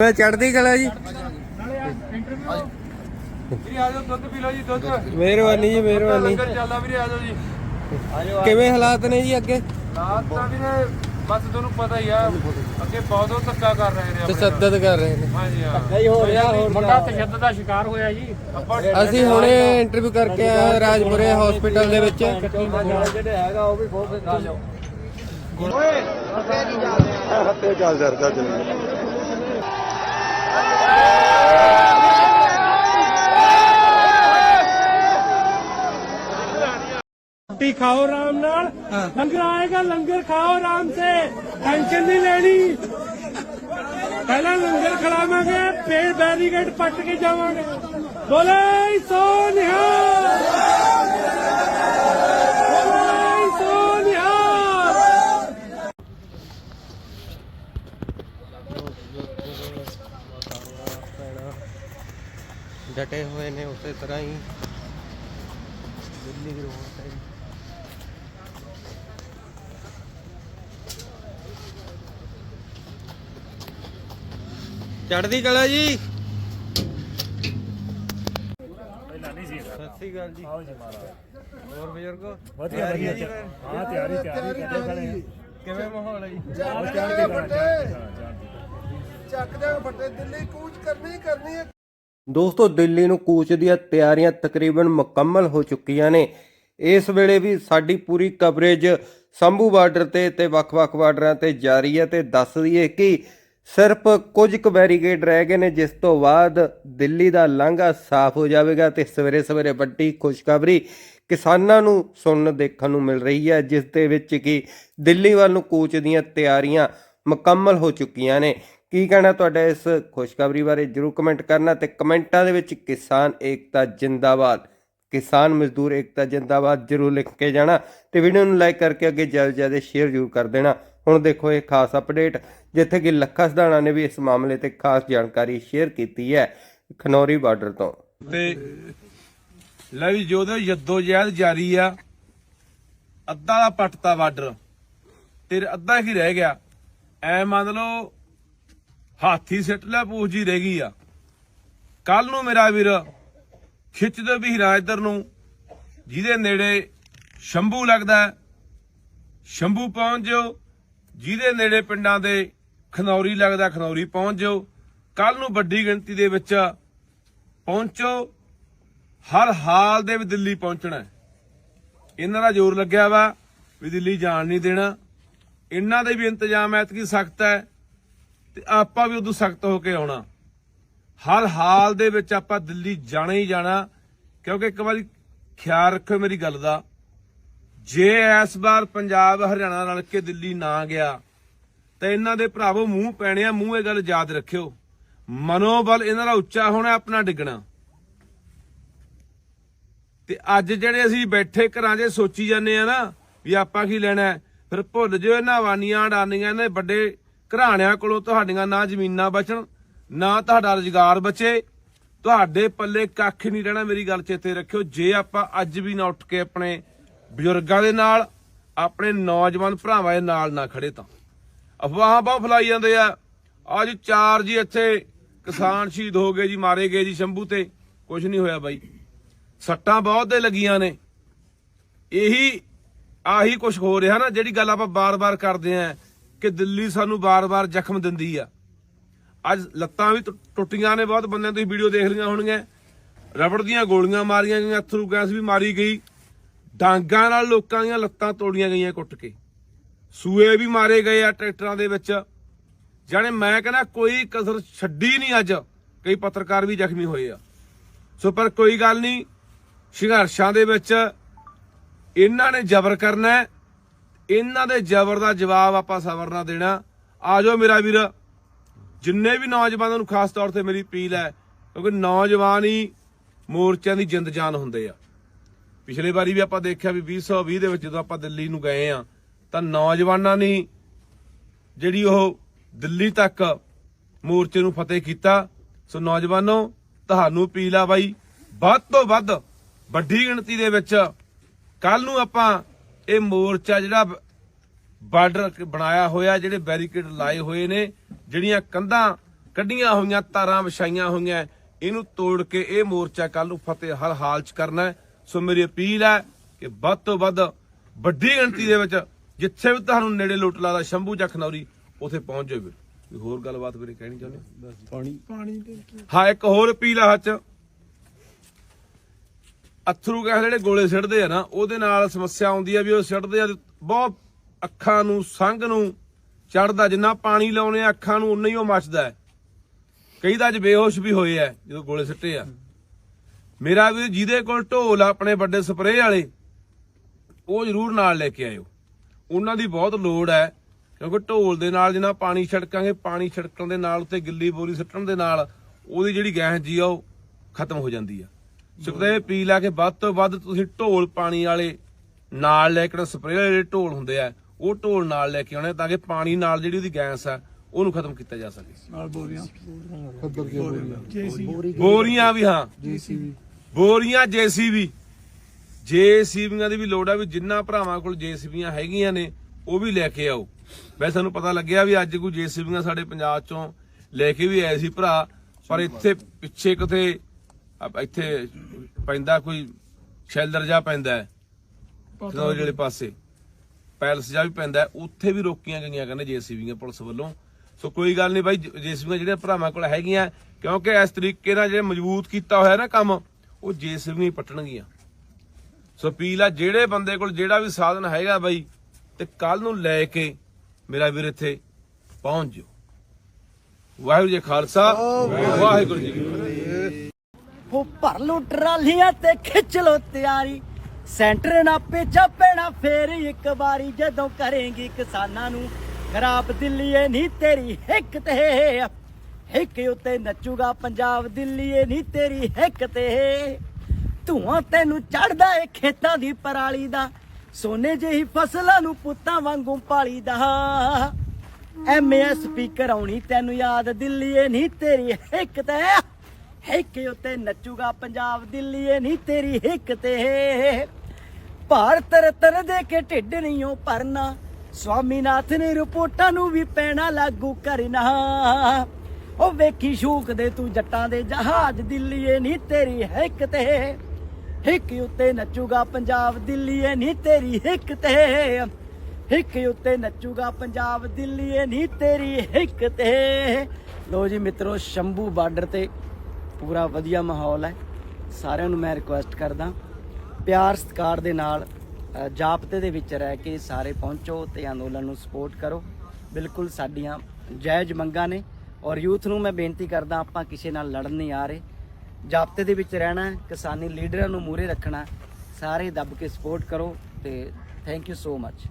ਮੈਂ ਚੜਦੀ ਕਲਾ ਜੀ। ਵੀਰੇ ਆ ਜਾਓ ਦੁੱਧ ਪੀ ਲਓ ਜੀ ਦੁੱਧ ਮਿਹਰਬਾਨੀ ਜੀ ਮਿਹਰਬਾਨੀ। ਲੰਗਰ ਚੱਲਦਾ ਵੀਰੇ ਆ ਜਾਓ ਜੀ। ਕਿਵੇਂ ਹਾਲਾਤ ਨੇ ਜੀ ਅੱਗੇ? ਰਾਤ ਤਾਂ ਵੀਰੇ ਬਸ ਤੁਹਾਨੂੰ ਪਤਾ ਹੀ ਆ ਅੱਗੇ ਬਹੁਤ ਉਹ ਧੱਕਾ ਕਰ ਰਹੇ ਨੇ। ਤਸੱਦਦ ਕਰ ਰਹੇ ਨੇ। ਹਾਂਜੀ ਹਾਂ। ਨਹੀਂ ਹੋ ਰਿਹਾ ਮੁੰਡਾ ਤਸ਼ੱਦਦ ਦਾ ਸ਼ਿਕਾਰ ਹੋਇਆ ਜੀ। ਅਸੀਂ ਹੁਣੇ ਇੰਟਰਵਿਊ ਕਰਕੇ ਆਏ ਰਾਜਪੁਰੇ ਹਸਪੀਟਲ ਦੇ ਵਿੱਚ। ਰੋਟੀ ਖਾਓ ਆਰਾਮ ਨਾਲ। ਲੰਗਰ ਆਏਗਾ ਲੰਗਰ ਖਾਓ ਆਰਾਮ ਸੇ। ਟੈਨਸ਼ਨ ਨਹੀਂ ਲੈਣੀ। ਪਹਿਲਾਂ ਲੰਗਰ ਖਿਲਾਵਾਂਗੇ ਫੇਰ ਬੈਰੀਕੇਡ ਪੱਟ ਕੇ ਜਾਵਾਂਗੇ। ਬੋਲੇ ਸੋ ਨਿਹਾਲ। ਬੋਲੇ ਸੋ ਨਿਹਾਲ। ਡਟੇ ਹੋਏ ਨੇ ਉਸੇ ਤਰ੍ਹਾਂ ਹੀ। ਦਿੱਲੀ ਰੋਡ ਤੇ। ਚੜਦੀ ਕਲਾ ਜੀ। ਸਤਿ ਸ੍ਰੀ ਅਕਾਲ ਜੀ। ਹੋਰ ਬਜ਼ੁਰਗੋ? ਵਧੀਆ ਵਧੀਆ। ਹਾਂ ਤਿਆਰੀ ਤਿਆਰੀ ਕਰਦੇ ਖੜੇ ਕਿਵੇਂ ਮਾਹੌਲ ਹੈ ਜੀ? ਚੱਕਦੇ ਫੱਟੇ। ਦਿੱਲੀ ਕੂਚ ਕਰਨੀ ਹੀ ਕਰਨੀ ਹੈ। ਦੋਸਤੋ ਦਿੱਲੀ ਨੂੰ ਕੂਚ ਦੀਆਂ ਤਿਆਰੀਆਂ ਤਕਰੀਬਨ ਮੁਕੰਮਲ ਹੋ ਚੁੱਕੀਆਂ ਨੇ। ਇਸ ਵੇਲੇ ਵੀ ਸਾਡੀ ਪੂਰੀ ਕਵਰੇਜ ਸੰਭੂ ਬਾਰਡਰ ਤੇ ਤੇ ਵੱਖ-ਵੱਖ ਬਾਰਡਰਾਂ ਤੇ ਜਾਰੀ ਹੈ ਤੇ ਦੱਸ ਦਈਏ ਕਿ ਸਿਰਫ ਕੁਝ ਕੁ ਬੈਰੀਕੇਡ ਰਹਿ ਗਏ ਨੇ, ਜਿਸ ਤੋਂ ਬਾਅਦ ਦਿੱਲੀ ਦਾ ਲਾਂਘਾ ਸਾਫ਼ ਹੋ ਜਾਵੇਗਾ ਤੇ ਸਵੇਰੇ ਸਵੇਰੇ ਵੱਡੀ ਖੁਸ਼ਖਬਰੀ ਕਿਸਾਨਾਂ ਨੂੰ ਸੁਣਨ ਦੇਖਣ ਨੂੰ ਮਿਲ ਰਹੀ ਹੈ, ਜਿਸ ਦੇ ਵਿੱਚ ਕਿ ਦਿੱਲੀ ਵੱਲ ਨੂੰ ਕੂਚ ਦੀਆਂ ਤਿਆਰੀਆਂ ਮੁਕੰਮਲ ਹੋ ਚੁੱਕੀਆਂ ਨੇ। ਕੀ ਕਹਿਣਾ ਤੁਹਾਡਾ ਇਸ ਖੁਸ਼ਖਬਰੀ ਬਾਰੇ? ਜਰੂਰ ਕਮੈਂਟ ਕਰਨਾ ਤੇ ਕਮੈਂਟਾਂ ਦੇ ਵਿੱਚ ਕਿਸਾਨ ਏਕਤਾ ਜਿੰਦਾਬਾਦ, ਕਿਸਾਨ ਮਜ਼ਦੂਰ ਏਕਤਾ ਜਿੰਦਾਬਾਦ ਜਰੂਰ ਲਿਖ ਕੇ ਜਾਣਾ ਤੇ ਵੀਡੀਓ ਨੂੰ ਲਾਈਕ ਕਰਕੇ ਅੱਗੇ ਜ਼ਿਆਦਾ ਜ਼ਿਆਦਾ ਸ਼ੇਅਰ ਜਰੂਰ ਕਰ ਦੇਣਾ। ਹੁਣ ਦੇਖੋ ਇਹ ਖਾਸ ਅਪਡੇਟ ਜਿੱਥੇ ਕਿ ਲੱਖਾ ਸਦਾਣਾ ਨੇ ਵੀ ਇਸ ਮਾਮਲੇ ਤੇ ਖਾਸ ਜਾਣਕਾਰੀ ਸ਼ੇਅਰ ਕੀਤੀ ਹੈ ਖਨੌਰੀ ਬਾਰਡਰ ਤੋਂ। ਤੇ ਲੈ ਵੀ ਜੋ ਉਹਦਾ ਯੱਦੋ ਜਹਿਦ ਜਾਰੀ ਆ ਅੱਧਾ ਦਾ ਪੱਟਤਾ ਬਾਰਡਰ ਤੇ ਅੱਧਾ ਕੀ ਰਹਿ ਗਿਆ। ਐ ਮੰਨ ਲਓ ਹਾਥੀ ਸਿੱਟ ਲੈ ਪੂਛ ਜੀ ਰਹਿ ਗਈ ਆ। ਕੱਲ ਨੂੰ ਮੇਰਾ ਵੀਰ ਖਿੱਚ ਦੇ ਵੀਰਾ ਇਧਰ ਨੂੰ ਜਿਹਦੇ ਨੇੜੇ ਸ਼ੰਭੂ ਲੱਗਦਾ ਹੈ, ਸ਼ੰਭੂ ਪਹੁੰਚ ਜਾਓ ਜਿਹਦੇ ਨੇੜੇ ਪਿੰਡਾਂ ਦੇ ਖਨੌਰੀ ਲੱਗਦਾ ਖਨੌਰੀ ਪਹੁੰਚ ਜਾਓ। ਕੱਲ ਨੂੰ ਵੱਡੀ ਗਿਣਤੀ ਦੇ ਵਿੱਚ ਪਹੁੰਚੋ। ਹਰ ਹਾਲ ਦੇ ਵਿੱਚ ਦਿੱਲੀ ਪਹੁੰਚਣਾ ਇਹਨਾਂ ਦਾ ਜ਼ੋਰ ਲੱਗਿਆ ਵਾ ਵੀ ਦਿੱਲੀ ਜਾਣ ਨਹੀਂ ਦੇਣਾ। ਇਹਨਾਂ ਦੇ ਵੀ ਇੰਤਜ਼ਾਮ ਐਤਕੀ ਸਖਤ ਹੈ ਤੇ ਆਪਾਂ ਵੀ ਉਦੋਂ ਸਖਤ ਹੋ ਕੇ ਆਉਣਾ। ਹਰ ਹਾਲ ਦੇ ਵਿੱਚ ਆਪਾਂ ਦਿੱਲੀ ਜਾਣਾ ਹੀ ਜਾਣਾ, ਕਿਉਂਕਿ ਇੱਕ ਵਾਰੀ ਖਿਆਲ ਰੱਖੋ ਮੇਰੀ ਗੱਲ ਦਾ। ਜੇ ਇਸ ਵਾਰ ਪੰਜਾਬ ਹਰਿਆਣਾ ਰਲ ਕੇ ਦਿੱਲੀ ਨਾ ਗਿਆ, ਤਾਂ ਇਹਨਾਂ ਦੇ ਭਰਾਵੋ ਮੂੰਹ ਪੈਣੇ ਆ, ਮੂੰਹ ਇਹ ਗੱਲ ਯਾਦ ਰੱਖਿਓ। ਮਨੋਬਲ ਇਹਨਾਂ ਦਾ ਉੱਚਾ ਹੋਣਾ, ਆਪਣਾ ਡਿੱਗਣਾ। ਤੇ ਅੱਜ ਜਿਹੜੇ ਅਸੀਂ ਬੈਠੇ ਘਰਾਂ 'ਚ ਸੋਚੀ ਜਾਂਦੇ ਆ ਨਾ, ਵੀ ਆਪਾਂ ਕੀ ਲੈਣਾ ਫਿਰ ਭੁੱਲ ਜਿਓ ਇਹਨਾਂ ਵਾਨੀਆਂ, ਅਡਾਨੀਆਂ ਨੇ ਵੱਡੇ ਘਰਾਣਿਆਂ ਕੋਲੋਂ ਤੁਹਾਡੀਆਂ ਨਾ ਜ਼ਮੀਨਾਂ ਬਚਣ, ਨਾ ਤੁਹਾਡਾ ਰੁਜ਼ਗਾਰ ਬਚੇ। ਤੁਹਾਡੇ ਪੱਲੇ ਕੱਖ ਨਹੀਂ ਰਹਿਣਾ, ਮੇਰੀ ਗੱਲ ਚੇਤੇ ਰੱਖਿਓ। ਜੇ ਆਪਾਂ ਅੱਜ ਵੀ ਨਾ ਉੱਠ ਕੇ ਆਪਣੇ ਬਜ਼ੁਰਗਾਂ ਦੇ ਨਾਲ, ਆਪਣੇ ਨੌਜਵਾਨ ਭਰਾਵਾਂ ਦੇ ਨਾਲ ਨਾ ਖੜੇ ਤਾਂ। ਅਫਵਾਹਾਂ ਬਹੁਤ ਫਲਾਈ ਜਾਂਦੇ ਆ। ਅੱਜ ਚਾਰ ਜੀ ਇੱਥੇ, ਕਿਸਾਨ ਸ਼ਹੀਦ ਹੋ ਗਏ ਜੀ, ਮਾਰੇ ਗਏ ਜੀ ਸ਼ੰਭੂ ਤੇ। ਕੁਝ ਨਹੀਂ ਹੋਇਆ ਬਾਈ। ਸੱਟਾਂ ਬਹੁਤ ਦੇ ਲੱਗੀਆਂ ਨੇ। ਇਹੀ, ਆਹੀ ਕੁਝ ਹੋ ਰਿਹਾ ਨਾ, ਜਿਹੜੀ ਗੱਲ ਆਪਾਂ ਬਾਰ-ਬਾਰ ਕਰਦੇ ਆਂ, ਕਿ ਦਿੱਲੀ ਸਾਨੂੰ ਬਾਰ-ਬਾਰ ਜ਼ਖਮ ਦਿੰਦੀ ਆ। ਅੱਜ ਲੱਤਾਂ ਵੀ ਟੁ- ਟੁੱਟੀਆਂ ਨੇ ਬਹੁਤ ਬੰਦਿਆਂ ਤੁਸੀਂ ਵੀਡੀਓ ਦੇਖ ਲਈਆਂ ਹੋਣਗੀਆਂ। ਰਬੜ ਦੀਆਂ ਗੋਲੀਆਂ ਮਾਰੀਆਂ ਗਈਆਂ, ਅਥਰੂ ਗੈਸ ਵੀ ਮਾਰੀ ਗਈ। ਡਾਂਗਾਂ ਨਾਲ ਲੋਕਾਂ ਦੀਆਂ ਲੱਤਾਂ ਤੋੜੀਆਂ ਗਈਆਂ ਕੁੱਟ ਕੇ। ਸੂਏ ਵੀ ਮਾਰੇ ਗਏ ਆ ਟਰੈਕਟਰਾਂ ਦੇ ਵਿੱਚ। ਜਾਣੇ ਮੈਂ ਕਹਿੰਦਾ ਕੋਈ ਕਸਰ ਛੱਡੀ ਨਹੀਂ ਅੱਜ। ਕਈ ਪੱਤਰਕਾਰ ਵੀ ਜ਼ਖਮੀ ਹੋਏ ਆ। ਸੋ ਪਰ ਕੋਈ ਗੱਲ ਨਹੀਂ, ਸੰਘਰਸ਼ਾਂ ਦੇ ਵਿੱਚ ਇਹਨਾਂ ਨੇ ਜ਼ਬਰ ਕਰਨਾ ਇਹਨਾਂ ਦੇ ਜ਼ਬਰ ਦਾ ਜਵਾਬ ਆਪਾਂ ਸਬਰ ਨਾਲ ਦੇਣਾ। ਆ ਜਾਓ ਮੇਰਾ ਵੀਰ, ਜਿੰਨੇ ਵੀ ਨੌਜਵਾਨਾਂ ਨੂੰ ਖਾਸ ਤੌਰ ਤੇ ਮੇਰੀ ਅਪੀਲ ਹੈ, ਕਿਉਂਕਿ ਨੌਜਵਾਨ ਹੀ ਮੋਰਚਿਆਂ ਦੀ ਜਿੰਦ ਜਾਨ ਹੁੰਦੇ ਆ। ਪਿਛਲੇ ਵਾਰੀ ਵੀ ਆਪਾਂ ਦੇਖਿਆ ਵੀ 2020 ਦੇ ਵਿੱਚ ਜਦੋਂ ਆਪਾਂ ਦਿੱਲੀ ਨੂੰ ਗਏ ਆ ਤਾਂ ਨੌਜਵਾਨਾਂ ਨੇ ਜਿਹੜੀ ਉਹ ਦਿੱਲੀ ਤੱਕ ਮੋਰਚੇ ਨੂੰ ਫਤਿਹ ਕੀਤਾ ਸੋ ਨੌਜਵਾਨੋ, ਤੁਹਾਨੂੰ ਅਪੀਲ ਆ ਬਾਈ, ਵੱਧ ਤੋਂ ਵੱਧ ਵੱਡੀ ਗਿਣਤੀ ਦੇ ਵਿੱਚ ਕੱਲ ਨੂੰ ਆਪਾਂ ਇਹ ਮੋਰਚਾ ਜਿਹੜਾ ਬਾਰਡਰ ਬਣਾਇਆ ਹੋਇਆ, ਜਿਹੜੇ ਬੈਰੀਕੇਡ ਲਾਏ ਹੋਏ ਨੇ, ਜਿਹੜੀਆਂ ਕੰਧਾਂ ਕੱਢੀਆਂ ਹੋਈਆਂ, ਤਾਰਾਂ ਵਿਛਾਈਆਂ ਹੋਈਆਂ, ਇਹਨੂੰ ਤੋੜ ਕੇ ਇਹ ਮੋਰਚਾ ਕੱਲ ਨੂੰ ਫਤਿਹ ਹਰ ਹਾਲ ਚ ਕਰਨਾ ਹੈ। ਸੋ ਮੇਰੀ ਅਪੀਲ ਹੈ ਕਿ ਵੱਧ ਤੋਂ ਵੱਧ ਵੱਡੀ ਗਿਣਤੀ ਦੇ ਵਿੱਚ ਜਿੱਥੇ ਵੀ ਤੁਹਾਨੂੰ ਨੇੜੇ ਲੁੱਟ ਲਾਦਾ ਸ਼ੰਭੂ ਜਾਂ ਖਨੌਰੀ ਉਥੇ ਪਹੁੰਚ ਜਾਓ ਵੀਰ। ਕੋਈ ਹੋਰ ਗੱਲਬਾਤ ਵੀਰੇ ਕਹਿਣੀ ਚਾਹੁੰਦੇ ਪਾਣੀ? ਪਾਣੀ ਹਾਂ ਇੱਕ ਹੋਰ ਅਪੀਲ ਆ ਹੱਚ ਅਥਰੂ ਗੈਸ ਜਿਹੜੇ ਗੋਲੇ ਸਿੱਟਦੇ ਆ ਨਾ ਉਹਦੇ ਨਾਲ ਸਮੱਸਿਆ ਆਉਂਦੀ ਆ ਵੀ ਉਹ ਸਿੱਟਦੇ ਆ ਬਹੁਤ ਅੱਖਾਂ ਨੂੰ ਸੰਗ ਨੂੰ ਚੜਦਾ ਜਿੰਨਾ ਪਾਣੀ ਲਾਉਣੇ ਆ ਅੱਖਾਂ ਨੂੰ ਉਨਾ ਹੀ ਉਹ ਮੱਚਦਾ ਹੈ। ਕਈ ਤਾਂ ਅੱਜ ਬੇਹੋਸ਼ ਵੀ ਹੋਏ ਆ ਜਦੋਂ ਗੋਲੇ ਸਿੱਟੇ ਆ। ਮੇਰਾ ਵੀ ਜਿਹਦੇ ਕੋਲ ਢੋਲ ਆ ਆਪਣੇ ਵੱਡੇ ਸਪਰੇਅ ਵਾਲੇ ਉਹ ਜ਼ਰੂਰ ਨਾਲ ਲੈ ਕੇ ਆਇਓ। ਉਹਨਾਂ ਦੀ ਬਹੁਤ ਲੋੜ ਹੈ ਕਿਉਂਕਿ ਢੋਲ ਦੇ ਨਾਲ ਜਿੰਨਾ ਪਾਣੀ ਛਿੜਕਾਂਗੇ ਪਾਣੀ ਛਿੜਕਣ ਦੇ ਨਾਲ ਉੱਤੇ ਗਿੱਲੀ ਬੋਰੀ ਸਿੱਟਣ ਦੇ ਨਾਲ ਉਹਦੀ ਜਿਹੜੀ ਗੈਸ ਜੀ ਆ ਉਹ ਖਤਮ ਹੋ ਜਾਂਦੀ ਆ। ਸੁਖਦੇ ਪੀ ਲਾ ਕੇ ਵੱਧ ਤੋਂ ਵੱਧ ਤੁਸੀਂ ਢੋਲ ਪਾਣੀ ਵਾਲੇ ਨਾਲ ਲੈ ਕੇ ਸਪਰੇਅ ਵਾਲੇ ਢੋਲ ਹੁੰਦੇ ਆ ਉਹ ਢੋਲ ਨਾਲ ਲੈ ਕੇ ਆਉਣੇ ਤਾਂ ਕਿ ਪਾਣੀ ਨਾਲ ਜਿਹੜੀ ਉਹਦੀ ਗੈਸ ਆ ਉਹਨੂੰ ਖਤਮ ਕੀਤਾ ਜਾ ਸਕੇ। ਬੋਰੀਆਂ। ਵੀ ਹਾਂ। ਬੋਰੀਆਂ ਜੀਸੀਬੀ। ਜੀਸੀਬੀਆਂ ਦੀ ਵੀ ਲੋੜ ਆ ਵੀ ਜਿੰਨਾ ਭਰਾਵਾਂ ਕੋਲ ਜੀਸੀਬੀਆਂ ਹੈਗੀਆਂ ਨੇ ਉਹ ਵੀ ਲੈ ਕੇ ਆਓ। ਵੈਸੇ ਸਾਨੂੰ ਪਤਾ ਲੱਗਿਆ ਵੀ ਅੱਜ ਕੋਈ ਜੀਸੀਬੀਆਂ ਸਾਡੇ ਪੰਜਾਬ ਚੋਂ ਲੈ ਕੇ ਵੀ ਆਏ ਸੀ ਭਰਾ ਪਰ ਇੱਥੇ ਪਿੱਛੇ ਕਿਤੇ ਇੱਥੇ ਪੈਂਦਾ ਕੋਈ ਸ਼ੈਲਰ ਜਾ ਪੈਂਦਾ ਹੈ। ਖਨੌਰੀ ਜਿਹੜੇ ਪਾਸੇ। ਪੈਲਸ ਜਾ ਵੀ ਪੈਂਦਾ ਉੱਥੇ ਵੀ ਰੋਕੀਆਂ ਗਈਆਂ ਕਹਿੰਦੇ ਜੀਸੀਬੀਆਂ ਪੁਲਿਸ ਵੱਲੋਂ। ਸੋ ਕੋਈ ਗੱਲ ਨਹੀਂ ਬਾਈ ਜੀਸੀਬੀਆਂ ਜਿਹੜੀਆਂ ਭਰਾਵਾਂ ਕੋਲ ਹੈਗੀਆਂ ਕਿਉਂਕਿ ਇਸ ਤਰੀਕੇ ਨਾਲ ਜਿਹੜੇ ਮਜ਼ਬੂਤ ਕੀਤਾ ਹੋਇਆ ਨਾ ਕੰਮ ਉਹ ਜੀਸੀਬੀਆਂ ਪੱਟਣਗੀਆਂ। ਸੋ ਅਪੀਲ ਆ, ਜਿਹੜੇ ਬੰਦੇ ਕੋਲ ਜਿਹੜਾ ਵੀ ਸਾਧਨ ਹੈਗਾ ਬਾਈ, ਤੇ ਕੱਲ ਨੂੰ ਲੈ ਕੇ ਮੇਰਾ ਵੀਰ ਇੱਥੇ ਪਹੁੰਚ ਜਾਓ। ਵਾਹਿਗੁਰੂ ਜੀ ਖਾਲਸਾ, ਵਾਹਿਗੁਰੂ ਜੀ ਕੀ ਹੋ ਭਰ ਲੋ ਟਰਾਲੀਆਂ ਤੇ ਖਿੱਚ ਲੋ ਤਿਆਰੀ। ਸੈਂਟਰ ਨਾ ਪੇਚਾ ਪੈਣਾ, ਫੇਰ ਇੱਕ ਵਾਰੀ ਜਦੋਂ ਕਰੇਗੀ ਕਿਸਾਨਾਂ ਨੂੰ। ਖਰਾਬ ਦਿੱਲੀਏ ਨਹੀਂ ਤੇਰੀ ਹਿੱਕ ਤੇ ਹਿੱਕ ਉਤੇ ਨੱਚੂਗਾ ਪੰਜਾਬ ਦਿੱਲੀਏ ਨਹੀਂ ਤੇਰੀ ਹਿੱਕ ਤੇ। ਧੂਆਂ ਤੈਨੂੰ ਚੜਦਾ ਏ ਖੇਤਾਂ ਦੀ ਪਰਾਲੀ ਦਾ, ਸੋਨੇ ਜਿਹੀ ਫਸਲਾਂ ਨੂੰ ਪੁੱਤਾਂ ਵਾਂਗੂ ਪਾਲੀਦਾ ਐਮਐਸਪੀ ਕਰਾਉਣੀ ਤੈਨੂੰ ਯਾਦ ਦਿੱਲੀਏ ਨਹੀਂ ਤੇਰੀ ਹਿੱਕ ਤੇ। ਹਿੱਕ ਉਤੇ ਨੱਚੂਗਾ ਪੰਜਾਬ ਦਿੱਲੀਏ ਨਹੀਂ ਤੇਰੀ ਹਿੱਕ ਤੇ। ਭਾਰਤ ਰਤਨ ਦੇ ਕੇ ਢਿੱਡ ਨਹੀਂ ਉਹ ਭਰਨਾ, ਸਵਾਮੀਨਾਥ ਨੇ ਰਿਪੋਰਟਾਂ ਨੂੰ ਵੀ ਪੈਣਾ ਲਾਗੂ ਕਰਨਾ। ਉਹ ਵੇਖੀ ਸ਼ੂਕ ਦੇ ਤੂੰ ਜੱਟਾਂ ਦੇ ਜਹਾਜ਼ ਦਿੱਲੀਏ ਨਹੀਂ ਤੇਰੀ ਹਿੱਕ ਤੇ। ਹਿੱਕ ਉੱਤੇ ਨੱਚੂਗਾ ਪੰਜਾਬ ਦਿੱਲੀਏ ਨਹੀਂ ਤੇਰੀ ਹਿੱਕ ਤੇ। ਹਿੱਕ ਉੱਤੇ ਨੱਚੂਗਾ ਪੰਜਾਬ ਦਿੱਲੀਏ ਨਹੀਂ ਤੇਰੀ ਹਿੱਕ ਤੇ। ਲੋ ਜੀ ਮਿੱਤਰੋ, ਸ਼ੰਭੂ ਬਾਰਡਰ ਤੇ ਪੂਰਾ ਵਧੀਆ ਮਾਹੌਲ ਹੈ। ਸਾਰਿਆਂ ਨੂੰ ਮੈਂ ਰਿਕੁਐਸਟ ਕਰਦਾ, ਪਿਆਰ ਸਤਿਕਾਰ ਦੇ ਨਾਲ ਜਾਪਤੇ ਦੇ ਵਿੱਚ ਰਹਿ ਕੇ ਸਾਰੇ ਪਹੁੰਚੋ ਤੇ ਅੰਦੋਲਨ ਨੂੰ ਸਪੋਰਟ ਕਰੋ। ਬਿਲਕੁਲ ਸਾਡੀਆਂ ਜਾਇਜ਼ ਮੰਗਾਂ ਨੇ। ਔਰ ਯੂਥ ਨੂੰ ਮੈਂ ਬੇਨਤੀ ਕਰਦਾ ਆਪਾਂ ਕਿਸੇ ਨਾਲ ਲੜਨ ਨਹੀਂ ਆ ਰਹੇ। ਜਾਬਤੇ ਦੇ ਵਿੱਚ ਰਹਿਣਾ ਕਿਸਾਨੀ ਲੀਡਰਾਂ ਨੂੰ ਮੂਹਰੇ ਰੱਖਣਾ ਸਾਰੇ ਦੱਬ ਕੇ ਸਪੋਰਟ ਕਰੋ ਤੇ ਥੈਂਕ ਯੂ ਸੋ ਮੱਚ